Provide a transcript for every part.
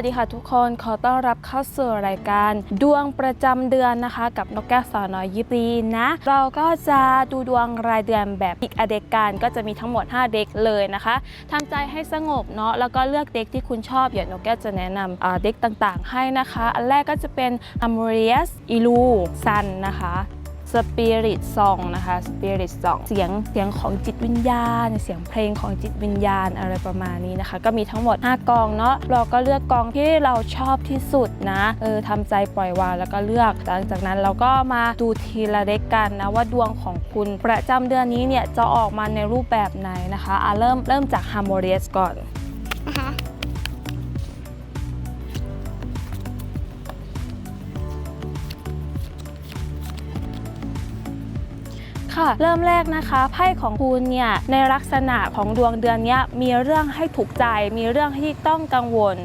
สวัสดีค่ะทุกคนขอต้อนรับเข้าสู่รายการ ดวงประจำเดือนนะคะ กับนกแก้วสาวน้อยยิปรีนะ เราก็จะดูดวงรายเดือนแบบอีกอเด็กกันก็จะมีทั้งหมด 5 เด็กเลยนะคะทำใจให้สงบเนาะแล้วก็เลือกเด็กที่คุณชอบเดี๋ยวนกแก้วจะแนะนำเด็กต่างๆ ให้นะคะ อันแรกก็จะเป็น a m o r i u s i l u Sun นะคะ Spirit Song นะคะ Spirit Song เสียงเสียงของจิตวิญญาณ เสียงเพลงของจิตวิญญาณอะไรประมาณนี้นะคะ ก็มีทั้งหมด 5 กองเนาะเราก็เลือกกองที่เราชอบที่สุดนะเออทำใจปล่อยวางแล้วก็เลือกหลังจากนั้นเราก็มาดูทีละเด็กกันนะว่าดวงของคุณประจำเดือนนี้เนี่ยจะออกมาในรูปแบบไหนนะคะอะเริ่มเริ่มจาก Harmonious ก่อน ค่ะ เริ่มแรกนะคะไพ่ของคุณเนี่ยในลักษณะของดวงเดือนเนี้ยมีเรื่องให้ถูกใจ มีเรื่องที่ต้องกังวล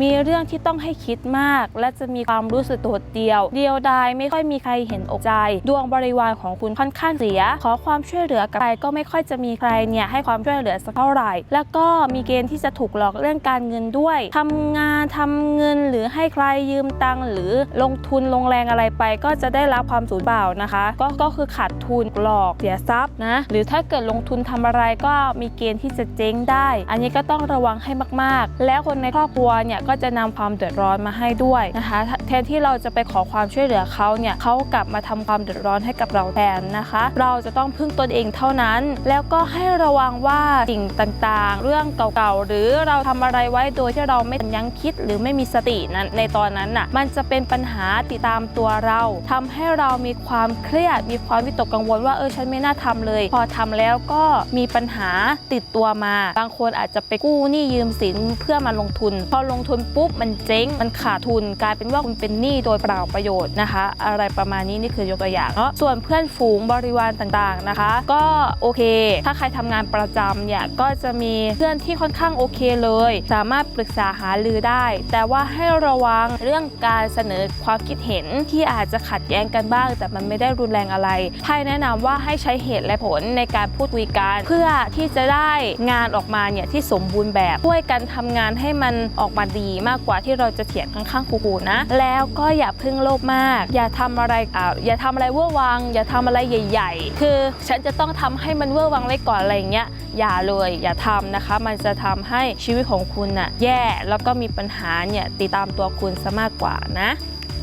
มีเรื่องที่ต้องให้คิดมาก และจะมีความรู้สึกโดดเดี่ยว เดียวดายไม่ค่อยมีใครเห็นอกใจ ดวงบริวารของคุณค่อนข้างเสีย ขอความช่วยเหลือกับใครก็ไม่ค่อยจะมีใครเนี่ยให้ความช่วยเหลือสักเท่าไหร่ แล้วก็มีเกณฑ์ที่จะถูกหลอกเรื่องการเงินด้วยทำงานทำเงินหรือให้ใครยืมตังหรือลงทุนลงแรงอะไรไป ก็จะได้รับความสูญเปล่านะคะ ก็ก็คือขาดทุนหลอกเสียทรัพย์นะหรือถ้าเกิดลงทุนทำอะไรก็มีเกณฑ์ที่จะเจ๊งได้ อันนี้ก็ต้องระวังให้มากๆ แล้วคนในครอบครัวเนี่ยก็จะนำความเดือดร้อนมาให้ด้วยนะคะแทนที่เราจะไปขอความช่วยเหลือเขาเนี่ยเขากลับมาทำความเดือดร้อนให้กับเราแทนนะคะ เราจะต้องพึ่งตนเองเท่านั้น แล้วก็ให้ระวังว่าสิ่งต่างๆ เรื่องเก่าๆ หรือเราทำอะไรไว้โดยที่เราไม่ยั้งคิดหรือไม่มีสตินั้นในตอนนั้นน่ะมันจะเป็นปัญหาติดตามตัวเราทำให้เรามีความเครียด มีความวิตกกังวลว่าเออฉันไม่น่าทำเลย พอทำแล้วก็มีปัญหาติดตัวมา บางคนอาจจะไปกู้หนี้ยืมสินเพื่อมาลงทุน พอลงทุนปุ๊บมันเจ๊งมันขาดทุน กลายเป็นว่าคุณเป็นหนี้โดยเปล่าประโยชน์นะคะ อะไรประมาณนี้นี่คือยกตัวอย่างเนาะส่วนเพื่อนฝูงบริวารต่างๆนะคะ ก็โอเค ถ้าใครทำงานประจำเนี่ยก็จะมีเพื่อนที่ค่อนข้างโอเคเลย สามารถปรึกษาหารือได้ แต่ว่าให้ระวังเรื่องการเสนอความคิดเห็นที่อาจจะขัดแย้งกันบ้าง แต่มันไม่ได้รุนแรงอะไรไพ่แนะนำว่าให้ใช้เหตุและผลในการพูดคุยกันเพื่อที่จะได้งานออกมาเนี่ยที่สมบูรณ์แบบช่วยกันทำงานให้มันออกมาดีมากกว่าที่เราจะเถียงข้างๆคูๆนะ แล้วก็อย่าพึ่งโลภมาก อย่าทำอะไรอ่าอย่าทำอะไรเวอร์วัง อย่าทำอะไรใหญ่ ๆ คือฉันจะต้องทำให้มันเวอร์วังไว้ก่อนอะไรอย่างเงี้ยอย่าเลย อย่าทำนะคะ มันจะทำให้ชีวิตของคุณน่ะแย่แล้วก็มีปัญหาเนี่ยติดตามตัวคุณซะมากกว่านะ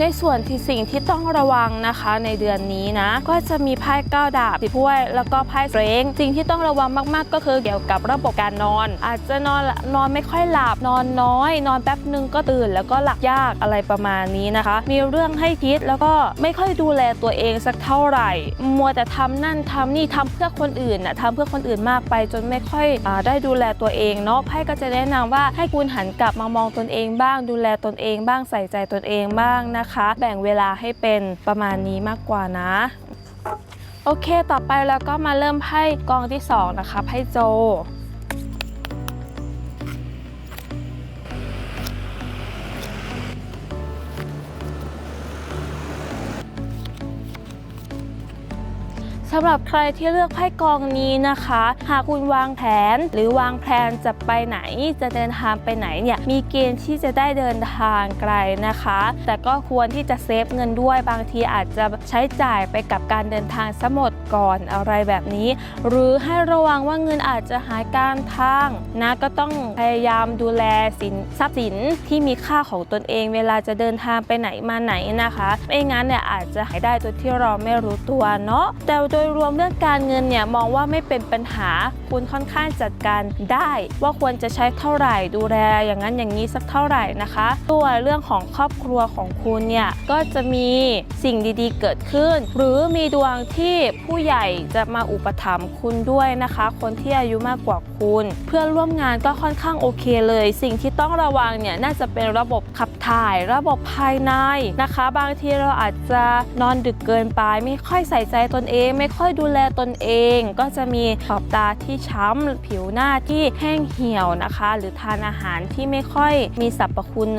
ในส่วนที่สิ่งที่ต้องระวังนะคะในเดือนนี้นะ ก็จะมีไพ่ก้าวดาบสิบถ้วย แล้วก็ไพ่เฟรงสิ่งที่ต้องระวังมากๆ ก็คือเกี่ยวกับระบบการนอน อาจจะนอนนอนไม่ค่อยหลับนอนน้อย นอนแป๊บนึงก็ตื่นแล้วก็หลับยากอะไรประมาณนี้นะคะ มีเรื่องให้คิดแล้วก็ไม่ค่อยดูแลตัวเองสักเท่าไหร่ มัวแต่ทำนั่นทำนี่ทำเพื่อคนอื่นนะทำเพื่อคนอื่นมากไป จนไม่ค่อยอได้ดูแลตัวเองเนาะไพ่ก็จะแนะนำว่าให้คุณหันกลับมามองตนเองบ้าง ดูแลตนเองบ้างใส่ใจตนเองบ้างนะคะแบ่งเวลาให้เป็นประมาณนี้มากกว่านะ โอเค ต่อไปแล้วก็มาเริ่มไพ่กองที่ 2 นะคะไพ่โจ สำหรับใครที่เลือกไพ่กองนี้นะคะ หากคุณวางแผนหรือวางแผนจะไปไหน จะเดินทางไปไหนเนี่ยมีเกณฑ์ที่จะได้เดินทางไกลนะคะ แต่ก็ควรที่จะเซฟเงินด้วยบางทีอาจจะใช้จ่ายไปกับการเดินทางสมดก่อนอะไรแบบนี้ หรือให้ระวังว่าเงินอาจจะหายการทางนะก็ต้องพยายามดูแลสินทรัพย์สินที่มีค่าของตนเอง เวลาจะเดินทางไปไหนมาไหนนะคะไม่งั้นเนี่ยอาจจะหายได้โดยที่เราไม่รู้ตัวเนาะแต่โดยยรวมเรื่องการเงินเนี่ยมองว่าไม่เป็นปัญหาคุณค่อนข้างจัดการได้ ว่าควรจะใช้เท่าไหร่ดูแลอย่างนั้นอย่างนี้สักเท่าไหร่นะคะตัวเรื่องของครอบครัวของคุณเนี่ยก็จะมีสิ่งดีๆ เกิดขึ้น หรือมีดวงที่ผู้ใหญ่จะมาอุปถัมภ์คุณด้วยนะคะ คนที่อายุมากกว่าคุณ เพื่อนร่วมงานก็ค่อนข้างโอเคเลย สิ่งที่ต้องระวังเนี่ยน่าจะเป็นระบบขับถ่าย ระบบภายในนะคะ บางทีเราอาจจะนอนดึกเกินไป ไม่ค่อยใส่ใจตนเองไม่ค่อยดูแลตนเอง ก็จะมีขอบตาที่ช้ำผิวหน้าที่แห้งเหี่ยวนะคะ หรือทานอาหารที่ไม่ค่อยมีสรรพคุณ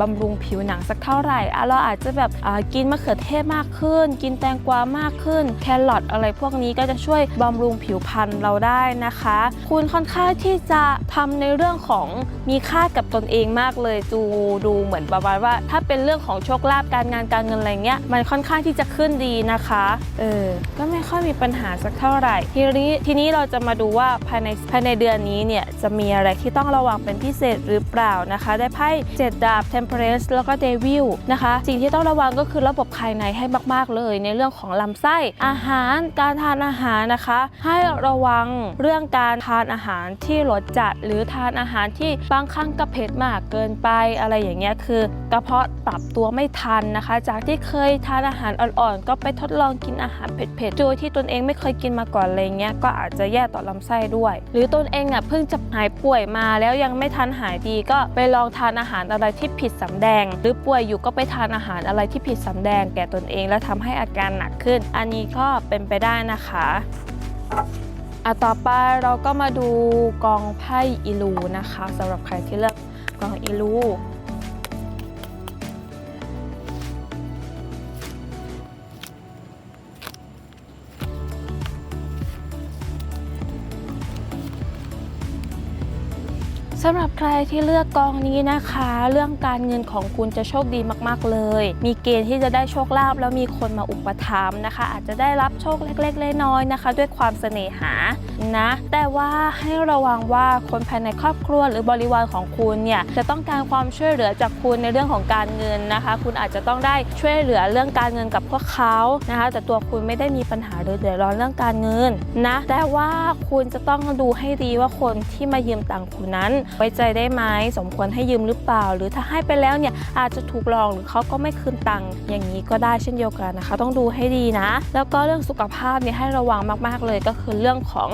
บำรุงผิวหนังสักเท่าไหร่เราอาจจะแบบกินมะเขือเทศมากขึ้น กินแตงกวามากขึ้น แครอทอะไรพวกนี้ก็จะช่วยบำรุงผิวพรรณเราได้นะคะ คุณค่อนข้างที่จะทำในเรื่องของมีค่ากับตนเองมากเลยดูดูเหมือนประมาณว่า ถ้าเป็นเรื่องของโชคลาภการงานการเงินอะไรเงี้ยมันค่อนข้างที่จะขึ้นดีนะคะเออก็ไม่ค่อยมีปัญหาสักเท่าไหร่ ทีนี้ทีนี้เราจะมาดูว่าภายในภายในเดือนนี้เนี่ยจะมีอะไรที่ต้องระวังเป็นพิเศษหรือเปล่านะคะ ได้ไพ่เจ็ดดาบ Temperance แล้วก็ Devil นะคะ สิ่งที่ต้องระวังก็คือระบบภายในให้มาก ๆ เลย ในเรื่องของลำไส้อาหารการทานอาหารนะคะ ให้ระวังเรื่องการทานอาหารที่รสจัด หรือทานอาหารที่บางครั้งก็เผ็ดมากเกินไปอะไรอย่างเงี้ยคือกระเพาะปรับตัวไม่ทันนะคะ จากที่เคยทานอาหารอ่อนๆ ก็ไปทดลองกินอาหารเผ็ดๆโดยที่ตนเองไม่เคยกินมาก่อนอะไรเงี้ยก็อาจจะแย่ต่อลำไส้ด้วย หรือตนเองอะเพิ่งจะหายป่วยมาแล้วยังไม่ทันหายดีก็ไปลองทานอาหารอะไรที่ผิดสำแดง หรือป่วยอยู่ก็ไปทานอาหารอะไรที่ผิดสำแดง แก่ตนเองแล้วทำให้อาการหนักขึ้น อันนี้ก็เป็นไปได้นะคะอะต่อไปเราก็มาดูกองไพ่อีลูนะคะสำหรับใครที่เลือกกองอีลู สำหรับใครที่เลือกกองนี้นะคะ เรื่องการเงินของคุณจะโชคดีมากๆเลย มีเกณฑ์ที่จะได้โชคลาภแล้วมีคนมาอุปถัมภ์นะคะ อาจจะได้รับโชคเล็กๆน้อยๆนะคะ ด้วยความเสน่หา นะ แต่ว่าให้ระวังว่าคนภายในครอบครัวหรือบริวารของคุณเนี่ยจะต้องการความช่วยเหลือจากคุณในเรื่องของการเงินนะคะ คุณอาจจะต้องได้ช่วยเหลือเรื่องการเงินกับพวกเขานะคะ แต่ตัวคุณไม่ได้มีปัญหาหรือเดือดร้อนเรื่องการเงินนะแต่ว่าคุณจะต้องดูให้ดีว่าคนที่มายืมตังคุณนั้นไว้ใจได้ไหมสมควรให้ยืมหรือเปล่า หรือถ้าให้ไปแล้วเนี่ยอาจจะถูกหลอกหรือเขาก็ไม่คืนตังค์อย่างนี้ก็ได้เช่นเดียวกันนะคะ ต้องดูให้ดีนะ แล้วก็เรื่องสุขภาพเนี่ยให้ระวังมาก ๆ เลยก็คือเรื่องของ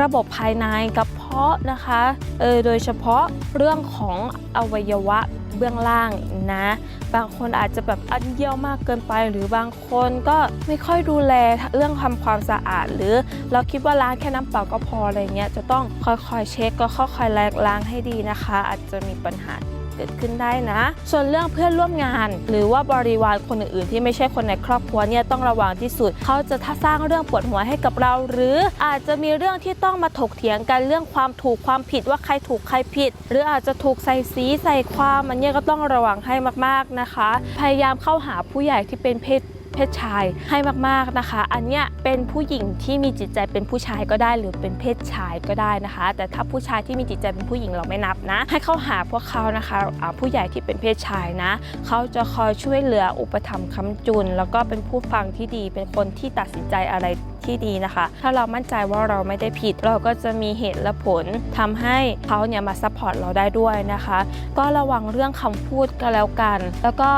ระบบภายในกระเพาะนะคะเออโดยเฉพาะเรื่องของอวัยวะเบื้องล่างนะ บางคนอาจจะแบบอันเยี่ยวมากเกินไป หรือบางคนก็ไม่ค่อยดูแลเรื่องทำความสะอาด หรือเราคิดว่าล้างแค่น้ำเปล่าก็พออะไรเงี้ยจะต้องค่อยๆเช็คก็ค่อยๆล้างให้ดีนะคะ อาจจะมีปัญหา กิดขึ้นได้นะ ส่วนเรื่องเพื่อนร่วมงาน หรือว่าบริวารคนอื่นๆ ที่ไม่ใช่คนในครอบครัวเนี่ยต้องระวังที่สุด เขาจะสร้างเรื่องปวดหัวให้กับเรา หรืออาจจะมีเรื่องที่ต้องมาถกเถียงกันเรื่องความถูกความผิดว่าใครถูกใครผิด หรืออาจจะถูกใส่สีใส่ความมันเนี่ยก็ต้องระวังให้มากๆนะคะ พยายามเข้าหาผู้ใหญ่ที่เป็นเพศ เพศชายให้มากๆนะคะ อันเนี้ยเป็นผู้หญิงที่มีจิตใจเป็นผู้ชายก็ได้หรือเป็นเพศชายก็ได้นะคะ แต่ถ้าผู้ชายที่มีจิตใจเป็นผู้หญิงเราไม่นับนะ ให้เข้าหาพวกเขานะคะผู้ใหญ่ที่เป็นเพศชายนะเขาจะคอยช่วยเหลืออุปถัมภ์ค้ำจุน แล้วก็เป็นผู้ฟังที่ดีเป็นคนที่ตัดสินใจอะไร ที่ดีนะคะ ถ้าเรามั่นใจว่าเราไม่ได้ผิด เราก็จะมีเหตุและผลทำให้เขาเนี่ยมาซัพพอร์ตเราได้ด้วยนะคะ ก็ระวังเรื่องคำพูดก็แล้วกัน แล้วก็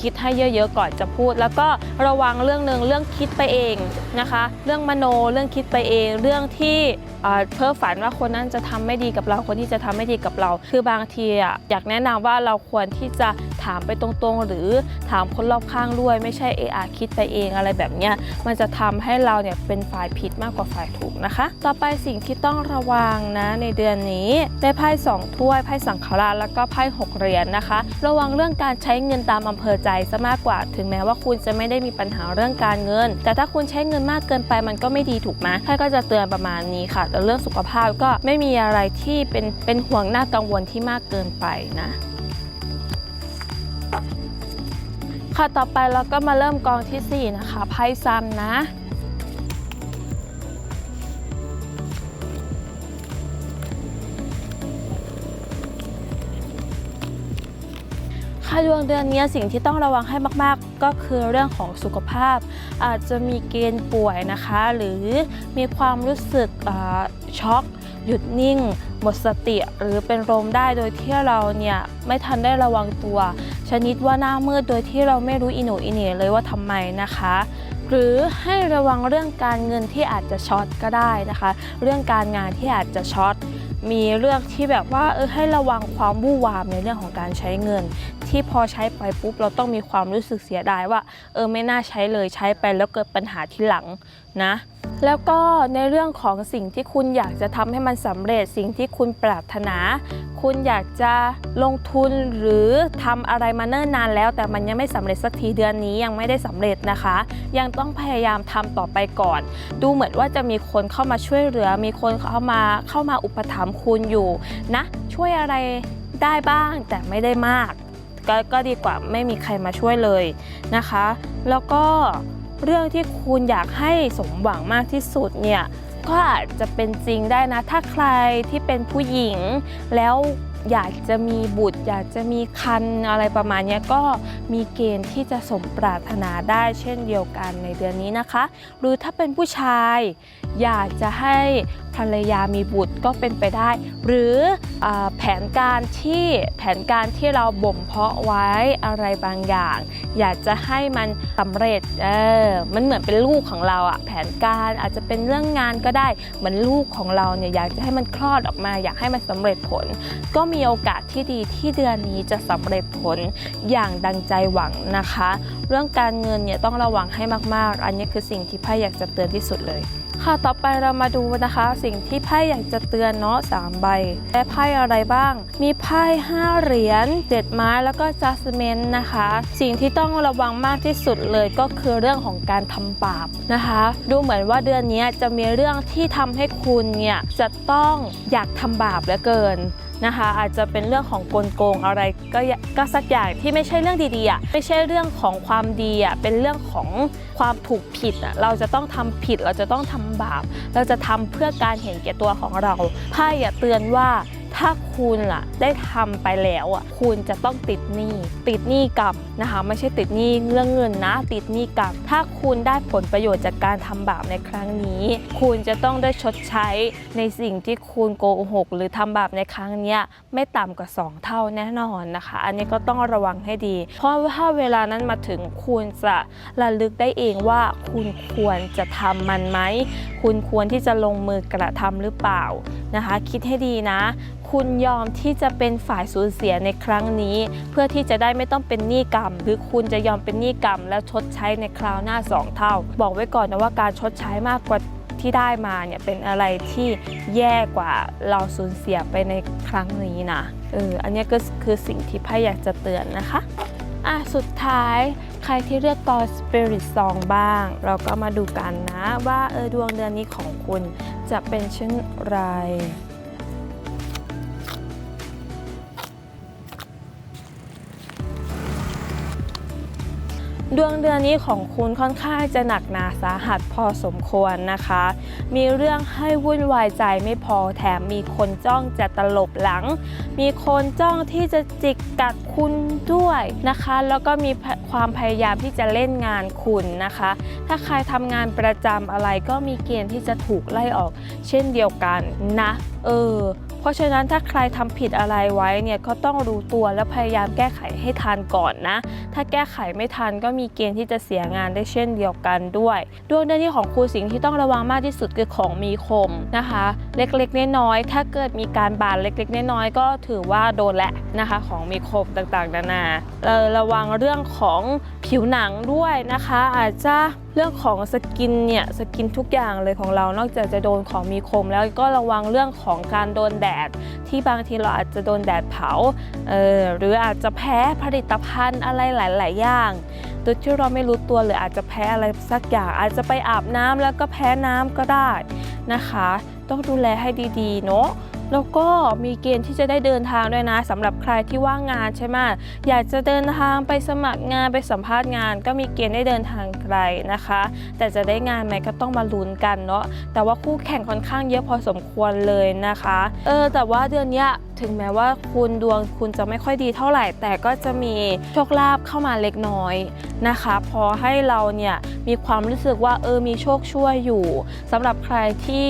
คิดให้เยอะๆก่อนจะพูด แล้วก็ระวังเรื่องหนึ่งเรื่องคิดไปเองนะคะ เรื่องมโนเรื่องคิดไปเอง เรื่องที่เอ่อเพ้อฝันว่าคนนั้นจะทำไม่ดีกับเราคนที่จะทำไม่ดีกับเรา คือบางทีออยากแนะนำว่าเราควรที่จะถามไปตรงๆ หรือถามคนรอบข้างด้วย ไม่ใช่เออาคิดไปเองอะไรแบบเนี้ยมันจะทำให้เราเนี่ยเป็นฝ่ายผิดมากกว่าฝ่ายถูกนะคะ ต่อไปสิ่งที่ต้องระวังนะในเดือนนี้ได้ไพ่สองถ้วยไพ่สังขารแล้วก็ไพ่หกเหรียญนะคะ ระวังเรื่องการใช้เงินตามอำเภอใจซะมากกว่า ถึงแม้ว่าคุณจะไม่ได้มีปัญหาเรื่องการเงิน แต่ถ้าคุณใช้เงินมากเกินไปมันก็ไม่ดีถูกไหมไพ่ก็จะเตือนประมาณนี้ค่ะแต่เรื่องสุขภาพก็ไม่มีอะไรที่เป็นเป็นห่วงหน้ากังวลที่มากเกินไปนะค่ะต่อไปเราก็มาเริ่มกองทีสี่4 นะคะไพ่ซ้ำนะ ดวงเดือนนี้สิ่งที่ต้องระวังให้มาก ๆ ก็คือเรื่องของสุขภาพ อาจจะมีเกณฑ์ป่วยนะคะ หรือมีความรู้สึกช็อก หยุดนิ่ง หมดสติ หรือเป็นลมได้โดยที่เราเนี่ยไม่ทันได้ระวังตัว ชนิดว่าหน้ามืดโดยที่เราไม่รู้อิโหนอิเน่เลยว่าทำไมนะคะหรือให้ระวังเรื่องการเงินที่อาจจะช็อตก็ได้นะคะ เรื่องการงานที่อาจจะช็อตมีเรื่องที่แบบว่าเออให้ระวังความวู่วามในเรื่องของการใช้เงิน ที่พอใช้ไปปุ๊บเราต้องมีความรู้สึกเสียดายว่า เออไม่น่าใช้เลยใช้ไปแล้วเกิดปัญหาที่หลังนะ แล้วก็ในเรื่องของสิ่งที่คุณอยากจะทำให้มันสำเร็จสิ่งที่คุณปรารถนา คุณอยากจะลงทุนหรือทำอะไรมาเนิ่นนานแล้ว แต่มันยังไม่สำเร็จสักทีเดือนนี้ยังไม่ได้สำเร็จนะคะ ยังต้องพยายามทำต่อไปก่อน ดูเหมือนว่าจะมีคนเข้ามาช่วยเหลือ มีคนเข้ามาเข้ามาอุปถัมภ์คุณอยู่นะ ช่วยอะไรได้บ้างแต่ไม่ได้มาก ก็ก็ดีกว่าไม่มีใครมาช่วยเลยนะคะ แล้วก็เรื่องที่คุณอยากให้สมหวังมากที่สุดเนี่ยก็อาจจะเป็นจริงได้นะ ถ้าใครที่เป็นผู้หญิง แล้วอยากจะมีบุตร อยากจะมีคันอะไรประมาณนี้ก็มีเกณฑ์ที่จะสมปรารถนาได้เช่นเดียวกันในเดือนนี้นะคะ หรือถ้าเป็นผู้ชายอยากจะให้ภรรยามีบุตรก็เป็นไปได้ หรืออแผนการที่แผนการที่เราบ่มเพาะไว้อะไรบางอย่าง อยากจะให้มันสำเร็จเออมันเหมือนเป็นลูกของเราอะแผนการอาจจะเป็นเรื่องงานก็ได้เหมือนลูกของเราเนี่ยอยากจะให้มันคลอดออกมา อยากให้มันสำเร็จผล ก็มีโอกาสที่ดีที่เดือนนี้จะสำเร็จผลอย่างดังใจหวังนะคะ เรื่องการเงินเนี่ยต้องระวังให้มากๆ อันนี้คือสิ่งที่พ่อยากจะเตือนที่สุดเลย ค่ะต่อไปเรามาดูนะคะ สิ่งที่ไพ่อยากจะเตือนเนาะสามใบและไพ่อะไรบ้าง มีไพ่ห้าเหรียญเจ็ดไม้แล้วก็จัสเมนนะคะ สิ่งที่ต้องระวังมากที่สุดเลยก็คือเรื่องของการทำบาปนะคะ ดูเหมือนว่าเดือนนี้จะมีเรื่องที่ทำให้คุณเนี่ยจะต้องอยากทำบาปเหลือเกิน นะคะ อาจจะเป็นเรื่องของกลโกงอะไรก็ก็สักอย่างที่ไม่ใช่เรื่องดีๆอะไม่ใช่เรื่องของความดีอะเป็นเรื่องของความถูกผิดอะเราจะต้องทำผิดเราจะต้องทำบาป เราจะทำเพื่อการเห็นแก่ตัวของเราไพ่อย่าเตือนว่า ถ้าคุณล่ะได้ทำไปแล้วอะคุณจะต้องติดหนี้ติดหนี้กรรมนะคะไม่ใช่ติดหนี้เรื่องเงินนะ ติดหนี้กรรมถ้าคุณได้ผลประโยชน์จากการทำบาปในครั้งนี้ คุณจะต้องได้ชดใช้ในสิ่งที่คุณโกหก หรือทำบาปในครั้งเนี้ยไม่ต่ำกว่า 2 เท่าแน่นอนนะคะ อันนี้ก็ต้องระวังให้ดี เพราะว่าถ้าเวลานั้นมาถึงคุณจะระลึกได้เองว่าคุณควรจะทำมันไหม คุณควรที่จะลงมือกระทำหรือเปล่านะคะ คิดให้ดีนะคุณยอมที่จะเป็นฝ่ายสูญเสียในครั้งนี้ เพื่อที่จะได้ไม่ต้องเป็นหนี้กรรม หรือคุณจะยอมเป็นหนี้กรรม แล้วชดใช้ในคราวหน้าสองเท่า บอกไว้ก่อนนะว่าการชดใช้มากกว่าที่ได้มาเนี่ยเป็นอะไรที่แย่กว่าเราสูญเสียไปในครั้งนี้นะเอออันนี้ก็คือสิ่งที่ไพ่อยากจะเตือนนะคะอะสุดท้ายใครที่เลือกตอ Spirit Song บ้าง เราก็มาดูกันนะว่าเออดวงเดือนนี้ของคุณจะเป็นเช่นไร ดวงเดือนนี้ของคุณค่อนข้างจะหนักหนาสาหัสพอสมควรนะคะ มีเรื่องให้วุ่นวายใจไม่พอแถมมีคนจ้องจะตลบหลัง มีคนจ้องที่จะจิกกัดคุณด้วยนะคะ แล้วก็มีความพยายามที่จะเล่นงานคุณนะคะ ถ้าใครทำงานประจำอะไรก็มีเกณฑ์ที่จะถูกไล่ออก เช่นเดียวกันนะ เออ เพราะฉะนั้นถ้าใครทำผิดอะไรไว้เนี่ยก็ต้องรู้ตัวและพยายามแก้ไขให้ทันก่อนนะ ถ้าแก้ไขไม่ทันก็มีเกณฑ์ที่จะเสียงานได้เช่นเดียวกันด้วยดวงเดือนที่ของคุณสิ่งที่ต้องระวังมากที่สุดคือของมีคมนะคะ เล็กๆน้อยๆถ้าเกิดมีการบาดเล็กๆน้อยๆก็ถือว่าโดนแหละนะคะของมีคมต่างๆนานาเอ่อระวังเรื่องของผิวหนังด้วยนะคะ อาจจะเรื่องของสกินเนี่ยสกินทุกอย่างเลยของเรา นอกจากจะโดนของมีคม แล้วก็ระวังเรื่องของการโดนแดด ที่บางทีเราอาจจะโดนแดดเผาเออหรืออาจจะแพ้ผลิตภัณฑ์อะไรหลาย ๆ อย่างโดยที่เราไม่รู้ตัวหรืออาจจะแพ้อะไรสักอย่าง อาจจะไปอาบน้ำแล้วก็แพ้น้ำก็ได้นะคะ ต้องดูแลให้ดี ๆ เนาะ แล้วก็มีเกณฑ์ที่จะได้เดินทางด้วยนะสำหรับใครที่ว่างงานใช่ไหมอยากจะเดินทางไปสมัครงานไปสัมภาษณ์งาน ก็มีเกณฑ์ได้เดินทางไกลนะคะ แต่จะได้งานไหมก็ต้องมาลุ้นกันเนาะแต่ว่าคู่แข่งค่อนข้างเยอะพอสมควรเลยนะคะเออแต่ว่าเดือนนี้ถึงแม้ว่าคุณดวงคุณจะไม่ค่อยดีเท่าไหร่ แต่ก็จะมีโชคลาภเข้ามาเล็กน้อยนะคะ พอให้เราเนี่ยมีความรู้สึกว่าเออมีโชคช่วยอยู่สำหรับใครที่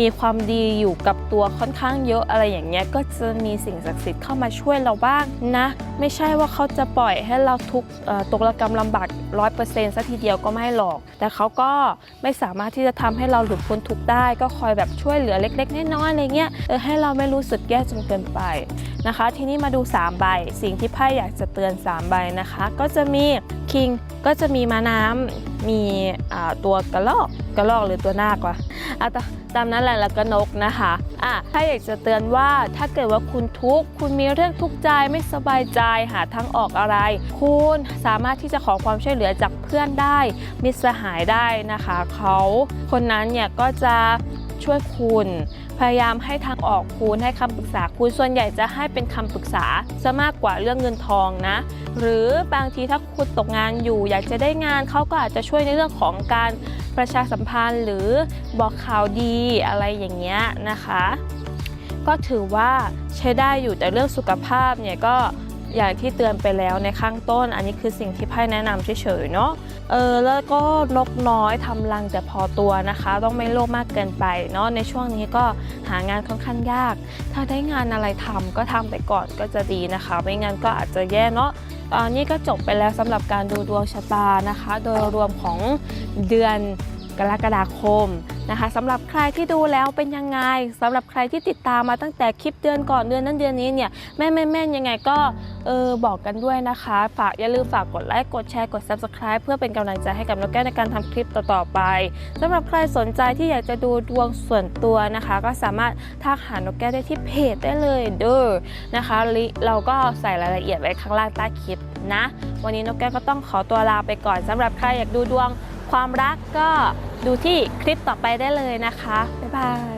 มีความดีอยู่กับตัวค่อนข้างเยอะอะไรอย่างเงี้ยก็จะมีสิ่งศักดิ์สิทธิ์เข้ามาช่วยเราบ้างนะ ไม่ใช่ว่าเขาจะปล่อยให้เราทุกตกระกรรมลำบากร้อยเปอร์เซ็นต์ซะทีเดียวก็ไม่หรอก แต่เขาก็ไม่สามารถที่จะทำให้เราหลุดพ้นทุกได้ ก็คอยแบบช่วยเหลือเล็กๆน้อยๆอะไรเงี้ยเออให้เราไม่รู้สึกแย่จนเกินไปนะคะ ทีนี้มาดู 3 ใบ สิ่งที่ไพ่อยากจะเตือน 3 ใบนะคะ ก็จะมีคิงก็จะมีม้าน้ำมีตัวกระรอกกระรอกหรือตัวนาคว่ะอะ ตามนั้นแหละแล้วก็นกนะคะอะถ้าอยากจะเตือนว่าถ้าเกิดว่าคุณทุกข์คุณมีเรื่องทุกข์ใจไม่สบายใจหาทางออกอะไร คุณสามารถที่จะขอความช่วยเหลือจากเพื่อนได้มิตรสหายได้นะคะเขาคนนั้นเนี่ยก็จะช่วยคุณ พยายามให้ทางออกคุณให้คำปรึกษาคุณส่วนใหญ่จะให้เป็นคำปรึกษาซะมากกว่าเรื่องเงินทองนะ หรือบางทีถ้าคุณตกงานอยู่ อยากจะได้งานเขาก็อาจจะช่วยในเรื่องของการประชาสัมพันธ์ หรือบอกข่าวดีอะไรอย่างเงี้ยนะคะ ก็ถือว่าใช้ได้อยู่แต่เรื่องสุขภาพเนี่ยก็ อย่างที่เตือนไปแล้วในข้างต้น อันนี้คือสิ่งที่ไพ่แนะนำเฉยๆเนาะเออแล้วก็นกน้อยทำรังแต่พอตัวนะคะ ต้องไม่โลภมากเกินไปเนาะในช่วงนี้ก็หางานค่อนข้างยาก ถ้าได้งานอะไรทำก็ทำไปก่อนก็จะดีนะคะ ไม่งั้นก็อาจจะแย่เนาะตอนนี้ก็จบไปแล้วสำหรับการดูดวงชะตานะคะ โดยรวมของเดือนกรกฎาคม นะคะสำหรับใครที่ดูแล้วเป็นยังไงสำหรับใครที่ติดตามมาตั้งแต่คลิปเดือนก่อนเดือนนั้นเดือนนี้เนี่ยแม่แม่แม่ยังไงก็เออบอกกันด้วยนะคะ ฝากอย่าลืมฝากกดไลค์กดแชร์กด subscribe เพื่อเป็นกำลังใจให้กับนกแก้วในการทำคลิปต่อๆไปสำหรับใครสนใจที่อยากจะดูดวงส่วนตัวนะคะ ก็สามารถทักหานกแก้วได้ที่เพจได้เลยเด้อนะคะลิเราก็ใส่รายละเอียดไว้ข้างล่างใต้คลิปนะ วันนี้นกแก้วก็ต้องขอตัวลาไปก่อนสำหรับใครอยากดูดวง ความรักก็ดูที่คลิปต่อไปได้เลยนะคะ บ๊ายบาย